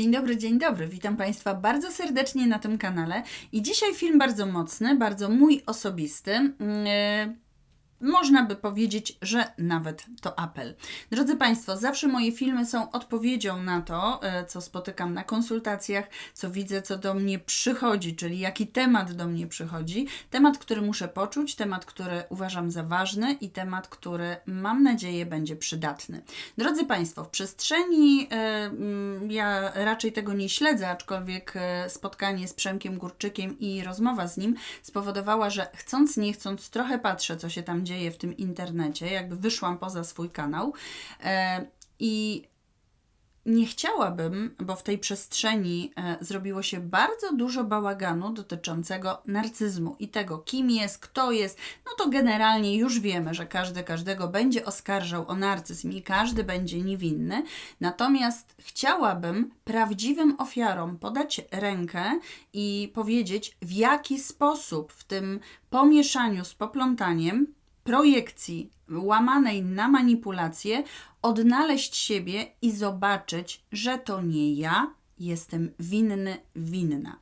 Dzień dobry, dzień dobry. Witam Państwa bardzo serdecznie na tym kanale. I dzisiaj film bardzo mocny, bardzo mój osobisty. Yy, można by powiedzieć, że nawet to apel. Drodzy Państwo, zawsze moje filmy są odpowiedzią na to, e, co spotykam na konsultacjach, co widzę, co do mnie przychodzi, czyli jaki temat do mnie przychodzi. Temat, który muszę poczuć, temat, który uważam za ważny i temat, który mam nadzieję będzie przydatny. Drodzy Państwo, w przestrzeni e, ja raczej tego nie śledzę, aczkolwiek e, spotkanie z Przemkiem Górczykiem i rozmowa z nim spowodowała, że chcąc, nie chcąc, trochę patrzę, co się tam dzieje dzieje w tym internecie, jakby wyszłam poza swój kanał e, i nie chciałabym, bo w tej przestrzeni e, zrobiło się bardzo dużo bałaganu dotyczącego narcyzmu i tego, kim jest, kto jest. No to generalnie już wiemy, że każdy każdego będzie oskarżał o narcyzm i każdy będzie niewinny. Natomiast chciałabym prawdziwym ofiarom podać rękę i powiedzieć, w jaki sposób w tym pomieszaniu z poplątaniem projekcji łamanej na manipulację, odnaleźć siebie i zobaczyć, że to nie ja, jestem winny, winna.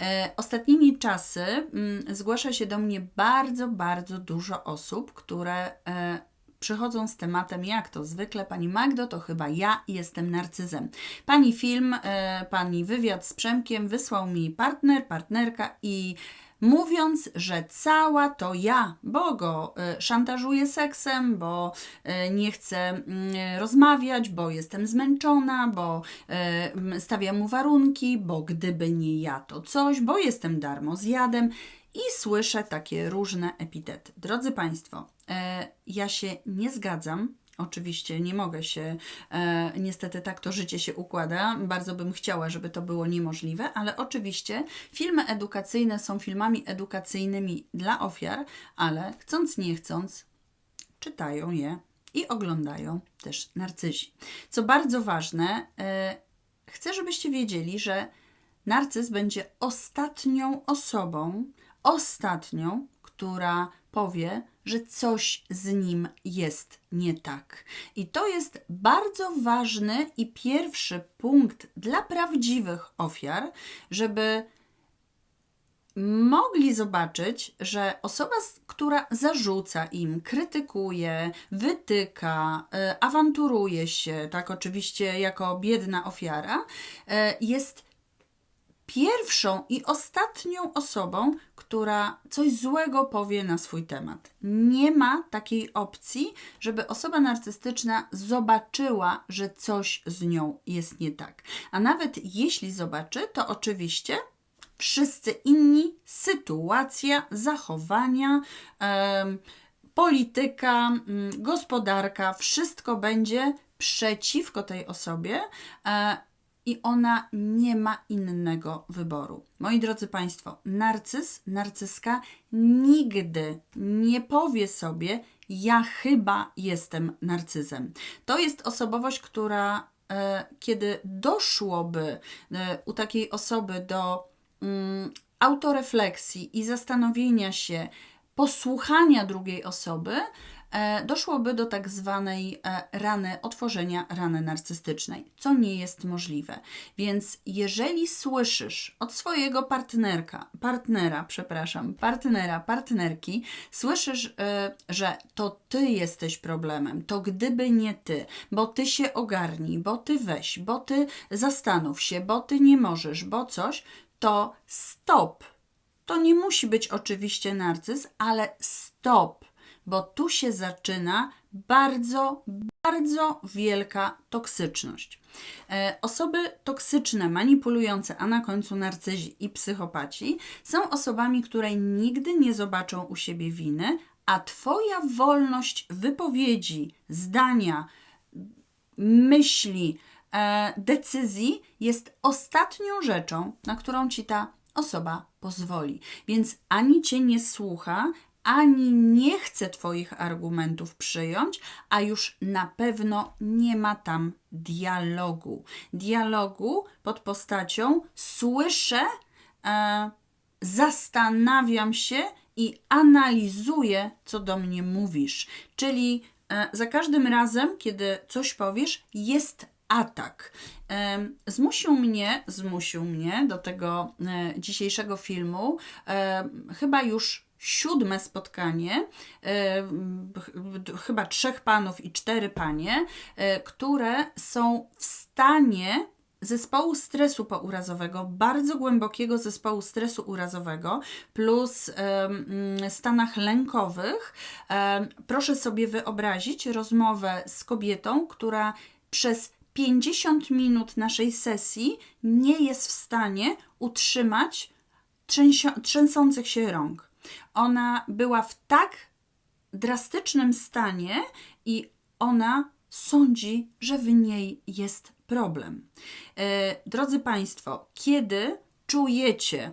E, ostatnimi czasy mm, zgłasza się do mnie bardzo, bardzo dużo osób, które e, przychodzą z tematem, jak to zwykle, Pani Magdo, to chyba ja jestem narcyzem. Pani film, e, Pani wywiad z Przemkiem wysłał mi partner, partnerka i mówiąc, że cała to ja, bo go y, szantażuję seksem, bo y, nie chcę mm, rozmawiać, bo jestem zmęczona, bo y, stawiam mu warunki, bo gdyby nie ja, to coś, bo jestem darmo zjadem i słyszę takie różne epitety. Drodzy Państwo, ja się nie zgadzam Oczywiście nie mogę się, e, niestety tak to życie się układa. Bardzo bym chciała, żeby to było niemożliwe, ale oczywiście filmy edukacyjne są filmami edukacyjnymi dla ofiar, ale chcąc nie chcąc, czytają je i oglądają też narcyzi. Co bardzo ważne, e, chcę, żebyście wiedzieli, że narcyz będzie ostatnią osobą, ostatnią, która powie, że coś z nim jest nie tak. I to jest bardzo ważny i pierwszy punkt dla prawdziwych ofiar, żeby mogli zobaczyć, że osoba, która zarzuca im, krytykuje, wytyka, y, awanturuje się, tak oczywiście jako biedna ofiara, y, jest pierwszą i ostatnią osobą, która coś złego powie na swój temat. Nie ma takiej opcji, żeby osoba narcystyczna zobaczyła, że coś z nią jest nie tak. A nawet jeśli zobaczy, to oczywiście wszyscy inni, sytuacja, zachowania, polityka, gospodarka, wszystko będzie przeciwko tej osobie. E, i ona nie ma innego wyboru. Moi drodzy Państwo, narcyz, narcyska nigdy nie powie sobie, ja chyba jestem narcyzem. To jest osobowość, która e, kiedy doszłoby e, u takiej osoby do mm, autorefleksji i zastanowienia się, posłuchania drugiej osoby, doszłoby do tak zwanej e, rany, otworzenia rany narcystycznej, co nie jest możliwe. Więc jeżeli słyszysz od swojego partnerka, partnera, przepraszam, partnera, partnerki, słyszysz, e, że to ty jesteś problemem, to gdyby nie ty, bo ty się ogarnij, bo ty weź, bo ty zastanów się, bo ty nie możesz, bo coś, to stop. To nie musi być oczywiście narcyz, ale stop bo tu się zaczyna bardzo, bardzo wielka toksyczność. E, osoby toksyczne, manipulujące, a na końcu narcyzi i psychopaci są osobami, które nigdy nie zobaczą u siebie winy, a Twoja wolność wypowiedzi, zdania, myśli, e, decyzji jest ostatnią rzeczą, na którą ci ta osoba pozwoli. Więc ani cię nie słucha, ani nie chce Twoich argumentów przyjąć, a już na pewno nie ma tam dialogu. Dialogu pod postacią słyszę, e, zastanawiam się i analizuję, co do mnie mówisz. Czyli e, za każdym razem, kiedy coś powiesz, jest atak. Em, Zmusił mnie, zmusił mnie do tego e, dzisiejszego filmu em, chyba już siódme spotkanie, e, ch- chyba trzech panów i cztery panie, e, które są w stanie zespołu stresu pourazowego, bardzo głębokiego zespołu stresu urazowego, plus mm, stanach lękowych. Proszę sobie wyobrazić rozmowę z kobietą, która przez 50 minut naszej sesji nie jest w stanie utrzymać trzęsących się rąk. Ona była w tak drastycznym stanie i ona sądzi, że w niej jest problem. E, drodzy Państwo, kiedy czujecie,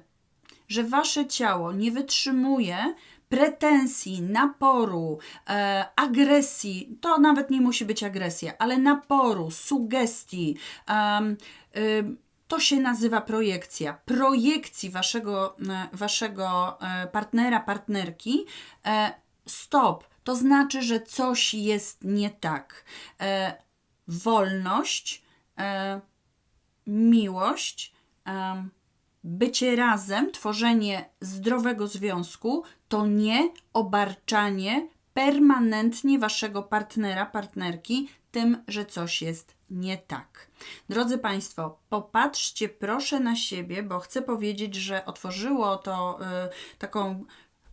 że Wasze ciało nie wytrzymuje pretensji, naporu, e, agresji, to nawet nie musi być agresja, ale naporu, sugestii, em, ym, to się nazywa projekcja. Projekcji waszego, e, waszego e, partnera, partnerki. E, Stop. To znaczy, że coś jest nie tak. Wolność, miłość, bycie razem, tworzenie zdrowego związku to nie obarczanie permanentnie waszego partnera, partnerki tym, że coś jest nie tak. Drodzy Państwo, popatrzcie proszę na siebie, bo chcę powiedzieć, że otworzyło to y, taką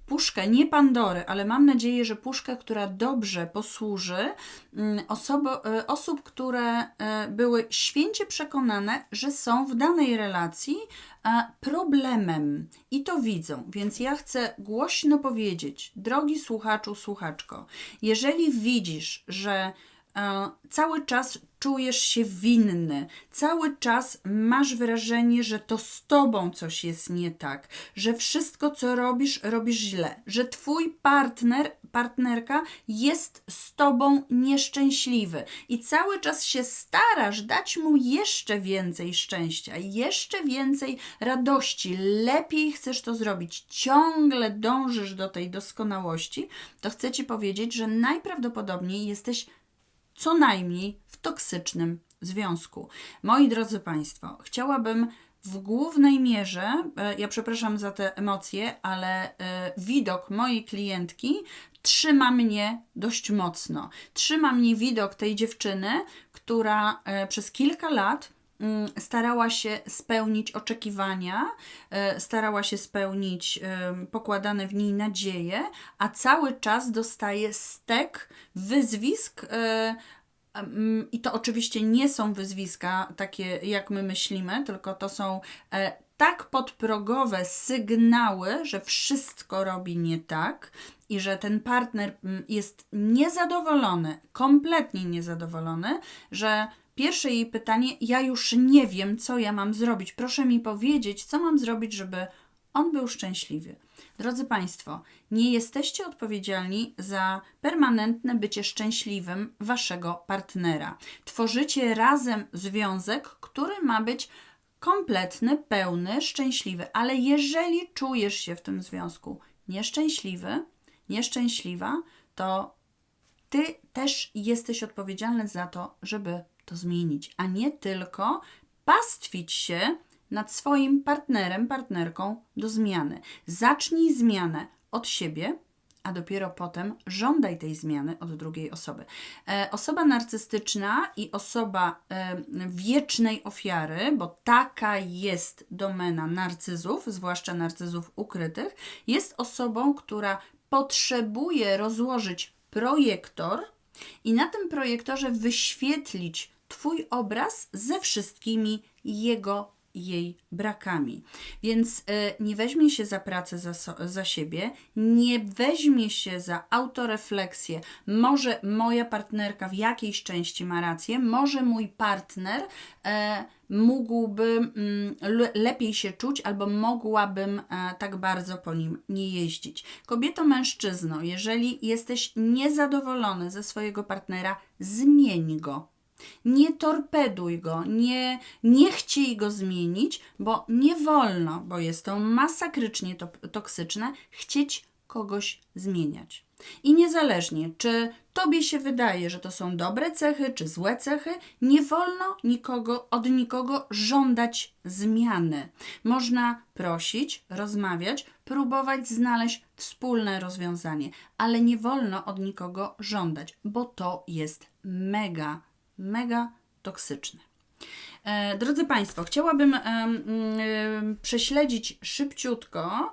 puszkę, nie Pandory, ale mam nadzieję, że puszkę, która dobrze posłuży mm, osobo, y, osób, które y, były święcie przekonane, że są w danej relacji problemem i to widzą. Więc ja chcę głośno powiedzieć, drogi słuchaczu, słuchaczko, jeżeli widzisz, że cały czas czujesz się winny, cały czas masz wrażenie, że to z tobą coś jest nie tak, że wszystko, co robisz, robisz źle, że twój partner, partnerka jest z tobą nieszczęśliwy. I cały czas się starasz dać mu jeszcze więcej szczęścia, jeszcze więcej radości, lepiej chcesz to zrobić, ciągle dążysz do tej doskonałości, to chcę ci powiedzieć, że najprawdopodobniej jesteś co najmniej w toksycznym związku. Moi drodzy Państwo, chciałabym w głównej mierze, e, ja przepraszam za te emocje, ale e, widok mojej klientki trzyma mnie dość mocno. Trzyma mnie widok tej dziewczyny, która e, przez kilka lat starała się spełnić oczekiwania, e, starała się spełnić em, pokładane w niej nadzieje, a cały czas dostaje stek wyzwisk. e, em, I to oczywiście nie są wyzwiska takie, jak my myślimy, tylko to są e, tak podprogowe sygnały, że wszystko robi nie tak i że ten partner mm, jest niezadowolony, kompletnie niezadowolony, że pierwsze jej pytanie: Ja już nie wiem, co ja mam zrobić. Proszę mi powiedzieć, co mam zrobić, żeby on był szczęśliwy. Drodzy Państwo, nie jesteście odpowiedzialni za permanentne bycie szczęśliwym waszego partnera. Tworzycie razem związek, który ma być kompletny, pełny, szczęśliwy, ale jeżeli czujesz się w tym związku nieszczęśliwy, nieszczęśliwa, to ty też jesteś odpowiedzialny za to, żeby to zmienić, a nie tylko pastwić się nad swoim partnerem, partnerką do zmiany. Zacznij zmianę od siebie, a dopiero potem żądaj tej zmiany od drugiej osoby. E, osoba narcystyczna i osoba e, wiecznej ofiary, bo taka jest domena narcyzów, zwłaszcza narcyzów ukrytych, jest osobą, która potrzebuje rozłożyć projektor i na tym projektorze wyświetlić Twój obraz ze wszystkimi jego jej brakami. Więc y, nie weźmie się za pracę za, za siebie, nie weźmie się za autorefleksję. Może moja partnerka w jakiejś części ma rację, może mój partner e, mógłby mm, le- lepiej się czuć, albo mogłabym e, tak bardzo po nim nie jeździć. Kobieto, mężczyzno, jeżeli jesteś niezadowolony ze swojego partnera, zmień go. Nie torpeduj go, nie, nie chciej go zmienić, bo nie wolno, bo jest to masakrycznie to, toksyczne, chcieć kogoś zmieniać. I niezależnie, czy tobie się wydaje, że to są dobre cechy, czy złe cechy, nie wolno nikogo, od nikogo żądać zmiany. Można prosić, rozmawiać, próbować znaleźć wspólne rozwiązanie, ale nie wolno od nikogo żądać, bo to jest mega, mega toksyczne. E, Drodzy Państwo, chciałabym prześledzić szybciutko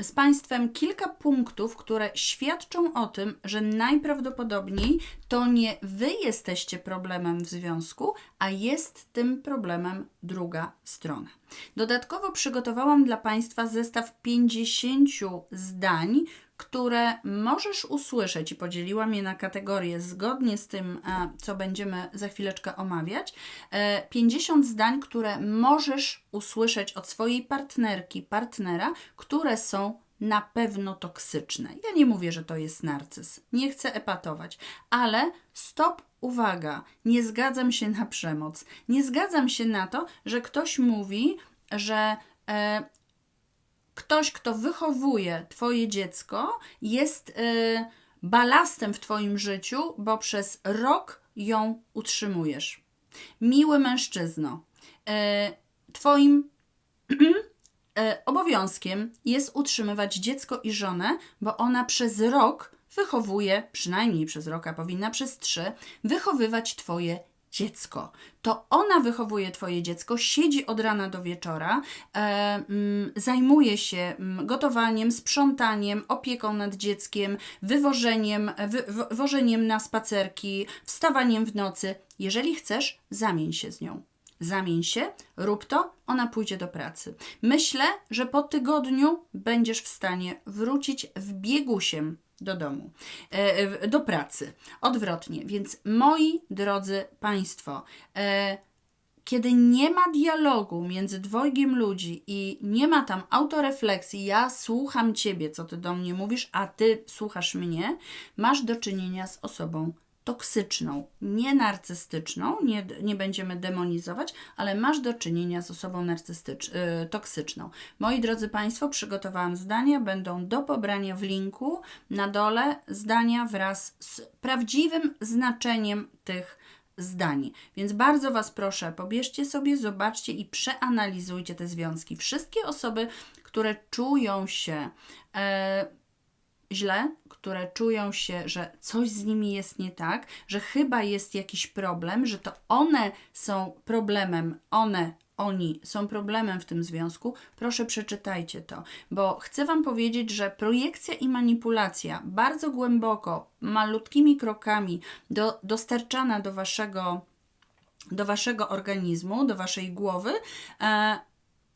z Państwem kilka punktów, które świadczą o tym, że najprawdopodobniej to nie Wy jesteście problemem w związku, a jest tym problemem druga strona. Dodatkowo przygotowałam dla Państwa zestaw 50 zdań, które możesz usłyszeć i podzieliłam je na kategorie zgodnie z tym, e, co będziemy za chwileczkę omawiać. E, 50 zdań, które możesz usłyszeć od swojej partnerki, partnera, które są na pewno toksyczne. Ja nie mówię, że to jest narcyz. Nie chcę epatować, ale stop, uwaga, nie zgadzam się na przemoc. Nie zgadzam się na to, że ktoś mówi, że e, ktoś, kto wychowuje Twoje dziecko, jest y, balastem w Twoim życiu, bo przez rok ją utrzymujesz. Miły mężczyzno, y, Twoim y, obowiązkiem jest utrzymywać dziecko i żonę, bo ona przez rok wychowuje, przynajmniej przez rok, a powinna przez trzy, wychowywać Twoje dziecko. To ona wychowuje Twoje dziecko, siedzi od rana do wieczora, e, mm, zajmuje się mm, gotowaniem, sprzątaniem, opieką nad dzieckiem, wywożeniem, wy, wo- wożeniem na spacerki, wstawaniem w nocy. Jeżeli chcesz, zamień się z nią. Zamień się, rób to, ona pójdzie do pracy. Myślę, że po tygodniu będziesz w stanie wrócić w biegusiem do domu, e, do pracy. Odwrotnie. Więc moi drodzy Państwo, e, kiedy nie ma dialogu między dwojgiem ludzi i nie ma tam autorefleksji, ja słucham ciebie, co ty do mnie mówisz, a ty słuchasz mnie, masz do czynienia z osobą toksyczną, nie narcystyczną, nie, nie będziemy demonizować, ale masz do czynienia z osobą narcystycz, y, toksyczną. Moi drodzy Państwo, przygotowałam zdania, będą do pobrania w linku na dole zdania wraz z prawdziwym znaczeniem tych zdań. Więc bardzo Was proszę, pobierzcie sobie, zobaczcie i przeanalizujcie te związki. Wszystkie osoby, które czują się e, źle, które czują się, że coś z nimi jest nie tak, że chyba jest jakiś problem, że to one są problemem, one, oni są problemem w tym związku, proszę przeczytajcie to, bo chcę Wam powiedzieć, że projekcja i manipulacja bardzo głęboko, malutkimi krokami do, dostarczana do Waszego do waszego organizmu, do waszej głowy, e,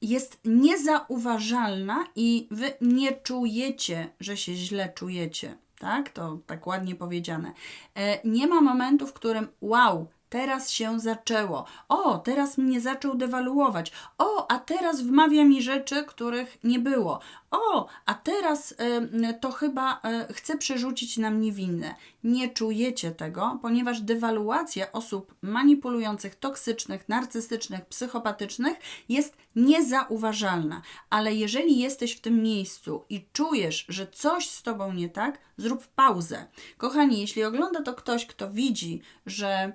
jest niezauważalna i wy nie czujecie, że się źle czujecie. Tak? To tak ładnie powiedziane. E, nie ma momentu, w którym wow, teraz się zaczęło. O, teraz mnie zaczął dewaluować. O, a teraz wmawia mi rzeczy, których nie było. O, a teraz y, to chyba y, chce przerzucić na mnie winę. Nie czujecie tego, ponieważ dewaluacja osób manipulujących, toksycznych, narcystycznych, psychopatycznych jest niezauważalna. Ale jeżeli jesteś w tym miejscu i czujesz, że coś z tobą nie tak, zrób pauzę. Kochani, jeśli ogląda to ktoś, kto widzi, że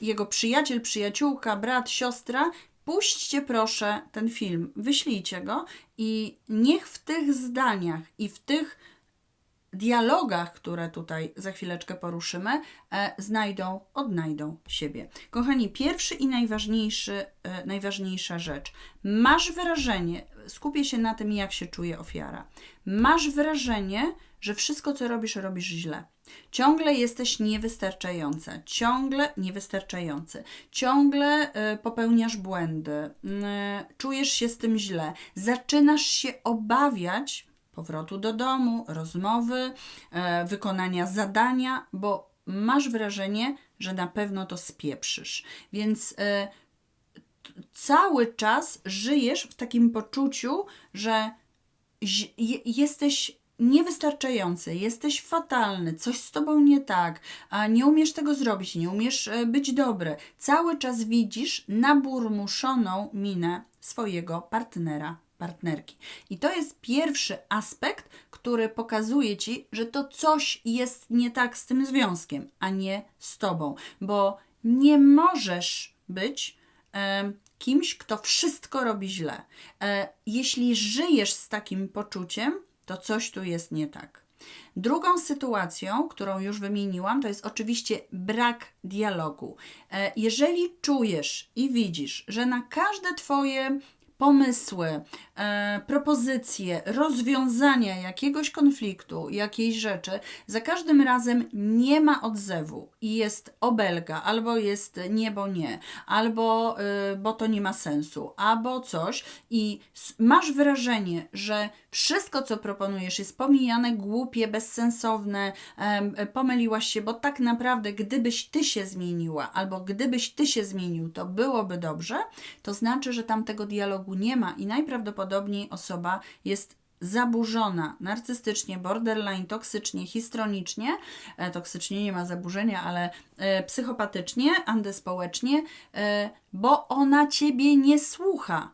jego przyjaciel, przyjaciółka, brat, siostra Puśćcie proszę ten film, wyślijcie go i niech w tych zdaniach i w tych dialogach, które tutaj za chwileczkę poruszymy, e, znajdą, odnajdą siebie. Kochani, pierwszy i najważniejszy, e, najważniejsza rzecz. Masz wrażenie, skupię się na tym, jak się czuje ofiara. Masz wrażenie, że wszystko, co robisz, robisz źle. Ciągle jesteś niewystarczająca, ciągle niewystarczający, ciągle y, popełniasz błędy, y, czujesz się z tym źle, zaczynasz się obawiać powrotu do domu, rozmowy, e, wykonania zadania, bo masz wrażenie, że na pewno to spieprzysz. Więc cały czas żyjesz w takim poczuciu, że jesteś niewystarczający, jesteś fatalny, coś z tobą nie tak, a nie umiesz tego zrobić, nie umiesz e, być dobry. Cały czas widzisz naburmuszoną minę swojego partnera, partnerki. I to jest pierwszy aspekt, który pokazuje ci, że to coś jest nie tak z tym związkiem, a nie z tobą, bo nie możesz być e, kimś, kto wszystko robi źle. E, jeśli żyjesz z takim poczuciem, to coś tu jest nie tak. Drugą sytuacją, którą już wymieniłam, to jest oczywiście brak dialogu. E, jeżeli czujesz i widzisz, że na każde Twoje pomysły, e, propozycje, rozwiązania jakiegoś konfliktu, jakiejś rzeczy, za każdym razem nie ma odzewu i jest obelga, albo jest nie, bo nie, albo y, bo to nie ma sensu, albo coś i masz wrażenie, że wszystko, co proponujesz, jest pomijane, głupie, bezsensowne, em, pomyliłaś się, bo tak naprawdę, gdybyś ty się zmieniła, albo gdybyś ty się zmienił, to byłoby dobrze, to znaczy, że tam tego dialogu nie ma i najprawdopodobniej osoba jest zaburzona narcystycznie, borderline, toksycznie, histronicznie, e, toksycznie nie ma zaburzenia, ale e, psychopatycznie, antyspołecznie, e, bo ona ciebie nie słucha.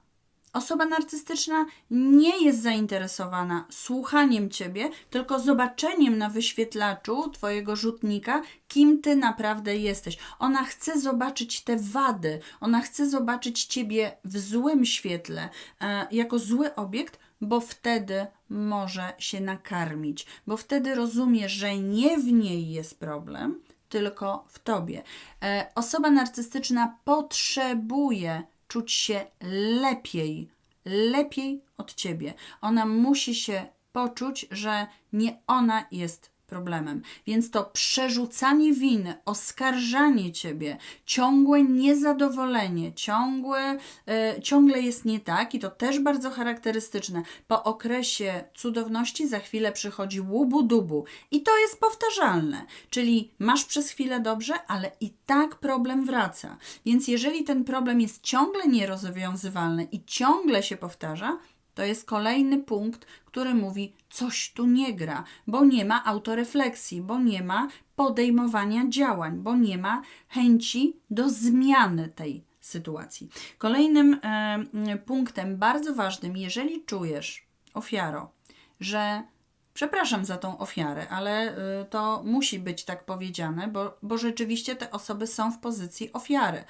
Osoba narcystyczna nie jest zainteresowana słuchaniem ciebie, tylko zobaczeniem na wyświetlaczu twojego rzutnika, kim ty naprawdę jesteś. Ona chce zobaczyć te wady, ona chce zobaczyć ciebie w złym świetle, e, jako zły obiekt, bo wtedy może się nakarmić, bo wtedy rozumie, że nie w niej jest problem, tylko w tobie. E, osoba narcystyczna potrzebuje czuć się lepiej, lepiej od ciebie. Ona musi się poczuć, że nie ona jest problemem. Więc to przerzucanie winy, oskarżanie ciebie, ciągłe niezadowolenie, ciągłe, e, ciągle jest nie tak i to też bardzo charakterystyczne. Po okresie cudowności za chwilę przychodzi łubu-dubu i to jest powtarzalne, czyli masz przez chwilę dobrze, ale i tak problem wraca. Więc jeżeli ten problem jest ciągle nierozwiązywalny i ciągle się powtarza, to jest kolejny punkt, który mówi, coś tu nie gra, bo nie ma autorefleksji, bo nie ma podejmowania działań, bo nie ma chęci do zmiany tej sytuacji. Kolejnym punktem bardzo ważnym, jeżeli czujesz, ofiaro, że przepraszam za tą ofiarę, ale y, to musi być tak powiedziane, bo, bo rzeczywiście te osoby są w pozycji ofiary.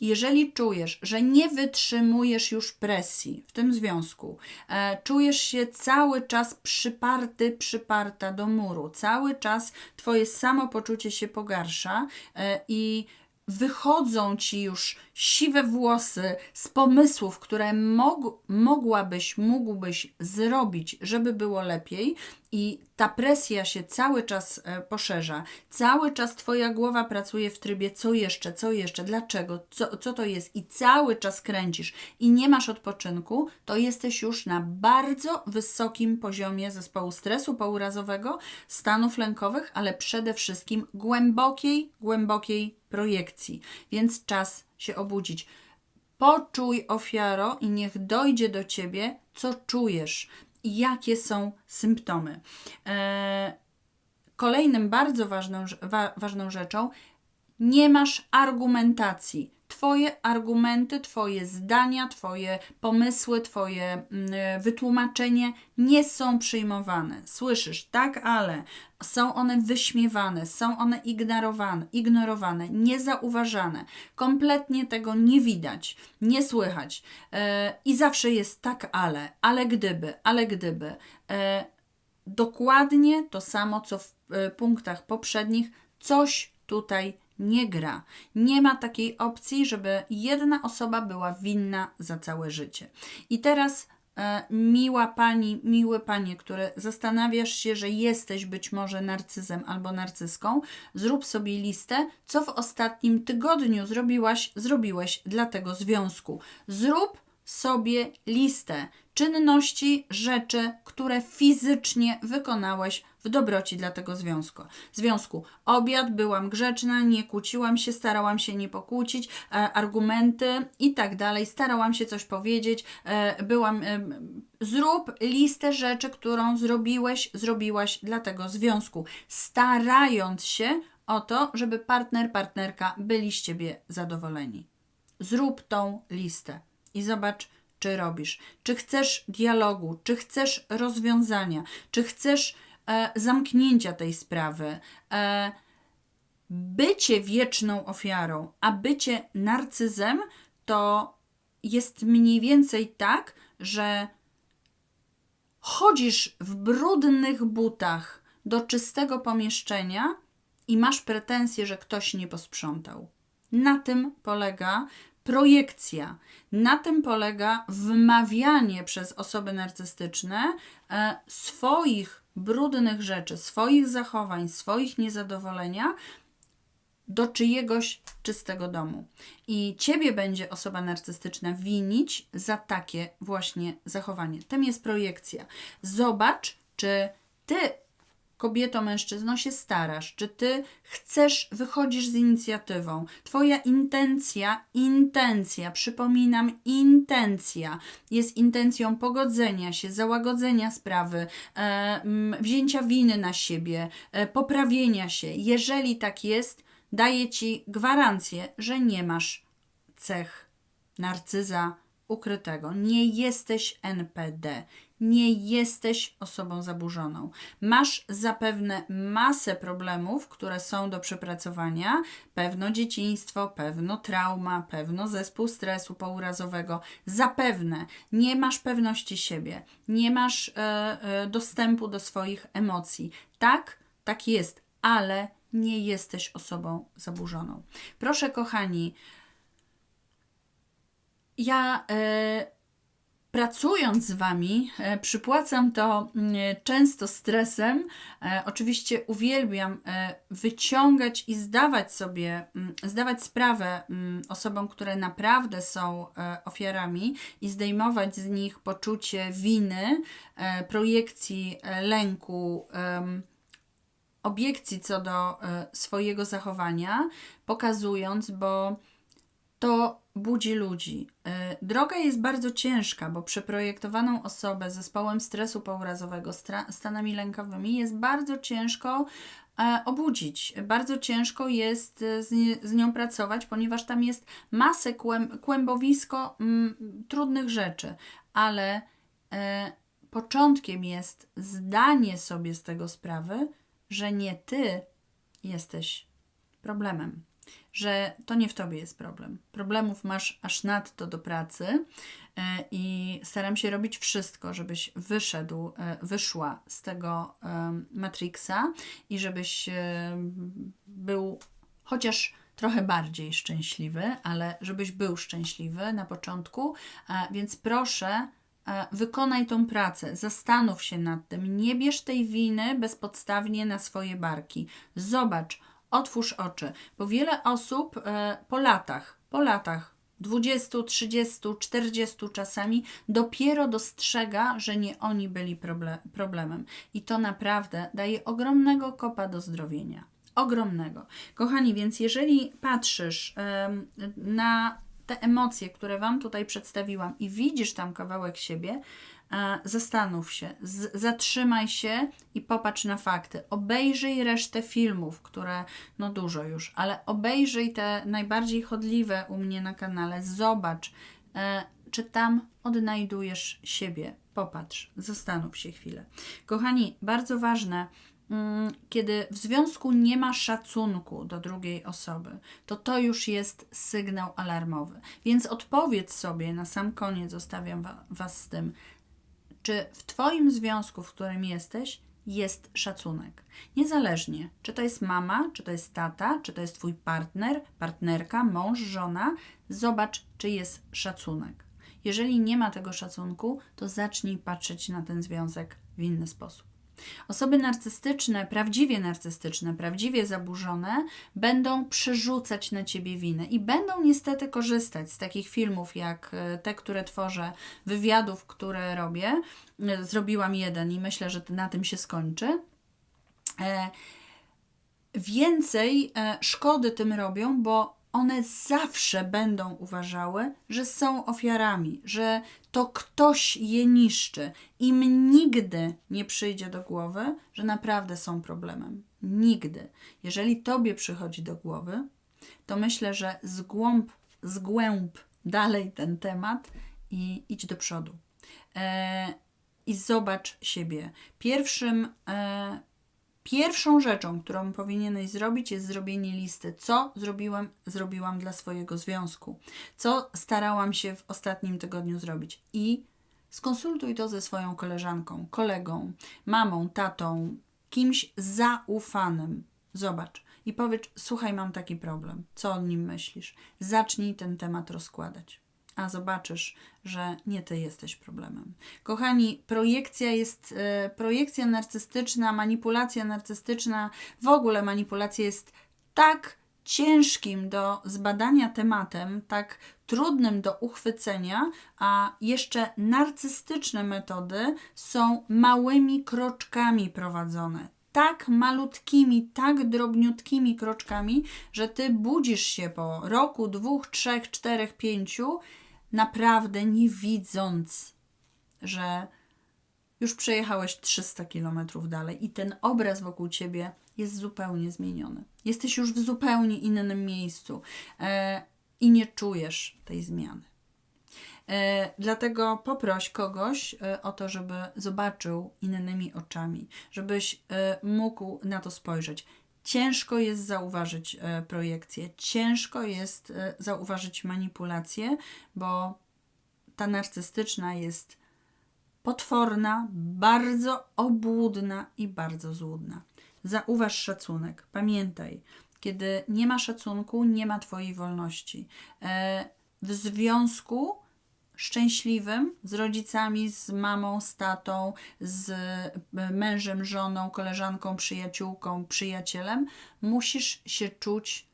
Jeżeli czujesz, że nie wytrzymujesz już presji w tym związku, e, czujesz się cały czas przyparty, przyparta do muru, cały czas Twoje samopoczucie się pogarsza e, i wychodzą ci już siwe włosy z pomysłów, które mog, mogłabyś, mógłbyś zrobić, żeby było lepiej, i ta presja się cały czas e, poszerza, cały czas Twoja głowa pracuje w trybie co jeszcze, co jeszcze, dlaczego, co, co to jest, i cały czas kręcisz i nie masz odpoczynku, to jesteś już na bardzo wysokim poziomie zespołu stresu pourazowego, stanów lękowych, ale przede wszystkim głębokiej, głębokiej projekcji. Więc czas się obudzić. Poczuj ofiaro i niech dojdzie do ciebie, co czujesz jakie są symptomy. Eee, kolejnym bardzo ważną, wa, ważną rzeczą, nie masz argumentacji. Twoje argumenty, Twoje zdania, Twoje pomysły, Twoje mm, wytłumaczenie nie są przyjmowane. Słyszysz, tak, ale są one wyśmiewane, są one ignorowane, ignorowane, niezauważane. Kompletnie tego nie widać, nie słychać. E, I zawsze jest tak, ale, ale gdyby, ale gdyby. E, dokładnie to samo, co w e, punktach poprzednich, coś tutaj nie gra. Nie ma takiej opcji, żeby jedna osoba była winna za całe życie. I teraz, e, miła pani, miły panie, który zastanawiasz się, że jesteś być może narcyzem albo narcyską, zrób sobie listę, co w ostatnim tygodniu zrobiłaś, zrobiłeś dla tego związku. Zrób sobie listę czynności, rzeczy, które fizycznie wykonałeś w dobroci dla tego związku. związku. Obiad, byłam grzeczna, nie kłóciłam się, starałam się nie pokłócić, e, argumenty i tak dalej, starałam się coś powiedzieć, e, byłam. E, zrób listę rzeczy, którą zrobiłeś, zrobiłaś dla tego związku, starając się o to, żeby partner, partnerka byli z ciebie zadowoleni. Zrób tą listę i zobacz, czy robisz. Czy chcesz dialogu, czy chcesz rozwiązania, czy chcesz e, zamknięcia tej sprawy. E, bycie wieczną ofiarą, a bycie narcyzem to jest mniej więcej tak, że chodzisz w brudnych butach do czystego pomieszczenia i masz pretensje, że ktoś nie posprzątał. Na tym polega projekcja. Na tym polega wmawianie przez osoby narcystyczne e, swoich brudnych rzeczy, swoich zachowań, swoich niezadowolenia do czyjegoś czystego domu. I ciebie będzie osoba narcystyczna winić za takie właśnie zachowanie. Tym jest projekcja. Zobacz, czy ty, kobieto, mężczyzno, się starasz, czy ty chcesz, wychodzisz z inicjatywą. Twoja intencja, intencja, przypominam, intencja jest intencją pogodzenia się, załagodzenia sprawy, e, wzięcia winy na siebie, e, poprawienia się. Jeżeli tak jest, daję ci gwarancję, że nie masz cech narcyza ukrytego. Nie jesteś NPD, nie jesteś osobą zaburzoną. Masz zapewne masę problemów, które są do przepracowania, pewno dzieciństwo, pewno trauma, pewno zespół stresu pourazowego. Zapewne nie masz pewności siebie, nie masz e, e, dostępu do swoich emocji. Tak, tak jest, ale nie jesteś osobą zaburzoną. Proszę, kochani, ja e, pracując z Wami, e, przypłacam to mm, często stresem. E, oczywiście uwielbiam e, wyciągać i zdawać sobie, mm, zdawać sprawę mm, osobom, które naprawdę są ofiarami i zdejmować z nich poczucie winy, projekcji lęku. obiekcji co do swojego zachowania, pokazując, bo to budzi ludzi. E, Droga jest bardzo ciężka, bo przeprojektowaną osobę z zespołem stresu pourazowego, stanami lękowymi jest bardzo ciężko e, obudzić. Bardzo ciężko jest e, z, z nią pracować, ponieważ tam jest masę kłęb, kłębowisko mm, trudnych rzeczy, ale e, początkiem jest zdanie sobie z tego sprawy, że nie ty jesteś problemem, że to nie w tobie jest problem. Problemów masz aż nadto do pracy e, i staram się robić wszystko, żebyś wyszedł, e, wyszła z tego em, Matrixa i żebyś e, był chociaż trochę bardziej szczęśliwy, ale żebyś był szczęśliwy na początku, e, więc proszę e, wykonaj tą pracę, zastanów się nad tym, nie bierz tej winy bezpodstawnie na swoje barki. Zobacz, otwórz oczy, bo wiele osób e, po latach, po latach 20, 30, 40 czasami dopiero dostrzega, że nie oni byli proble- problemem. I to naprawdę daje ogromnego kopa do zdrowienia. Ogromnego. Kochani, więc jeżeli patrzysz na te emocje, które Wam tutaj przedstawiłam i widzisz tam kawałek siebie, zastanów się, zatrzymaj się i popatrz na fakty. Obejrzyj resztę filmów, które, no dużo już, ale obejrzyj te najbardziej chodliwe u mnie na kanale. Zobacz, e, czy tam odnajdujesz siebie. Popatrz, zastanów się chwilę. Kochani, bardzo ważne, mm, kiedy w związku nie ma szacunku do drugiej osoby, to to już jest sygnał alarmowy. Więc odpowiedz sobie na sam koniec, zostawiam wa- Was z tym, czy w Twoim związku, w którym jesteś, jest szacunek. Niezależnie, czy to jest mama, czy to jest tata, czy to jest Twój partner, partnerka, mąż, żona, zobacz, czy jest szacunek. Jeżeli nie ma tego szacunku, to zacznij patrzeć na ten związek w inny sposób. Osoby narcystyczne, prawdziwie narcystyczne, prawdziwie zaburzone, będą przerzucać na ciebie winę i będą niestety korzystać z takich filmów jak e, te, które tworzę, wywiadów, które robię. E, Zrobiłam jeden i myślę, że na tym się skończy. E, więcej szkody tym robią, bo one zawsze będą uważały, że są ofiarami, że to ktoś je niszczy. Im nigdy nie przyjdzie do głowy, że naprawdę są problemem. Nigdy. Jeżeli tobie przychodzi do głowy, to myślę, że zgłąb, zgłęb dalej ten temat i idź do przodu. E, I zobacz siebie. Pierwszym, e, pierwszą rzeczą, którą powinieneś zrobić, jest zrobienie listy. Co zrobiłam, zrobiłam dla swojego związku? Co starałam się w ostatnim tygodniu zrobić? I skonsultuj to ze swoją koleżanką, kolegą, mamą, tatą, kimś zaufanym. Zobacz i powiedz: Słuchaj, mam taki problem. Co o nim myślisz? Zacznij ten temat rozkładać. A zobaczysz, że nie ty jesteś problemem. Kochani, projekcja jest, e, projekcja narcystyczna, manipulacja narcystyczna, w ogóle manipulacja jest tak ciężkim do zbadania tematem, tak trudnym do uchwycenia, a jeszcze narcystyczne metody są małymi kroczkami prowadzone. Tak malutkimi, tak drobniutkimi kroczkami, że ty budzisz się po roku, dwóch, trzech, czterech, pięciu, naprawdę nie widząc, że już przejechałeś 300 kilometrów dalej i ten obraz wokół ciebie jest zupełnie zmieniony. Jesteś już w zupełnie innym miejscu e, i nie czujesz tej zmiany. E, dlatego poproś kogoś e, o to, żeby zobaczył innymi oczami, żebyś e, mógł na to spojrzeć. Ciężko jest zauważyć e, projekcję, ciężko jest e, zauważyć manipulację, bo ta narcystyczna jest potworna, bardzo obłudna i bardzo złudna. Zauważ szacunek. Pamiętaj, kiedy nie ma szacunku, nie ma Twojej wolności. E, W związku szczęśliwym z rodzicami, z mamą, z tatą, z e, mężem, żoną, koleżanką, przyjaciółką, przyjacielem, musisz się czuć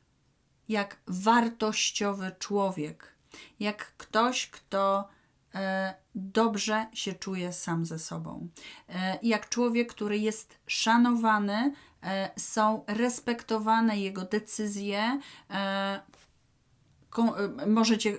jak wartościowy człowiek, jak ktoś, kto e, dobrze się czuje sam ze sobą, e, jak człowiek, który jest szanowany, są respektowane jego decyzje. E, możecie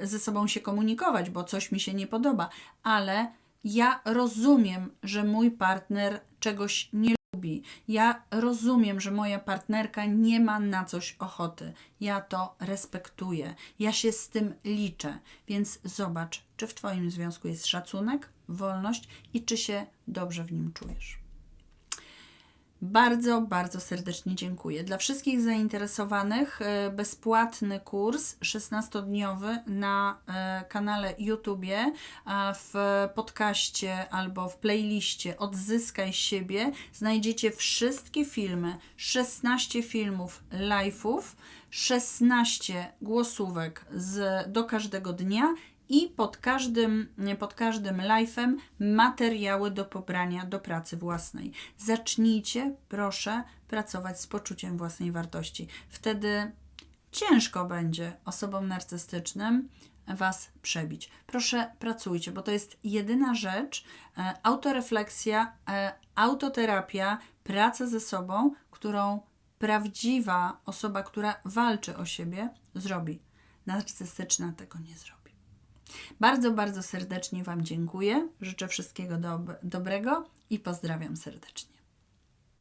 e, ze sobą się komunikować, bo coś mi się nie podoba, ale ja rozumiem, że mój partner czegoś nie lubi. Ja rozumiem, że moja partnerka nie ma na coś ochoty. Ja to respektuję. Ja się z tym liczę. Więc zobacz, czy w Twoim związku jest szacunek, wolność i czy się dobrze w nim czujesz. Bardzo, bardzo serdecznie dziękuję. Dla wszystkich zainteresowanych e, bezpłatny kurs 16-dniowy na e, kanale YouTubie, a w podcaście albo w playliście Odzyskaj siebie znajdziecie wszystkie filmy, 16 filmów live'ów, 16 głosówek z, do każdego dnia i pod każdym, pod każdym live'em materiały do pobrania do pracy własnej. Zacznijcie, proszę, pracować z poczuciem własnej wartości. Wtedy ciężko będzie osobom narcystycznym Was przebić. Proszę, pracujcie, bo to jest jedyna rzecz, e, autorefleksja, e, autoterapia, praca ze sobą, którą prawdziwa osoba, która walczy o siebie, zrobi. Narcystyczna tego nie zrobi. Bardzo, bardzo serdecznie Wam dziękuję. Życzę wszystkiego dob- dobrego i pozdrawiam serdecznie.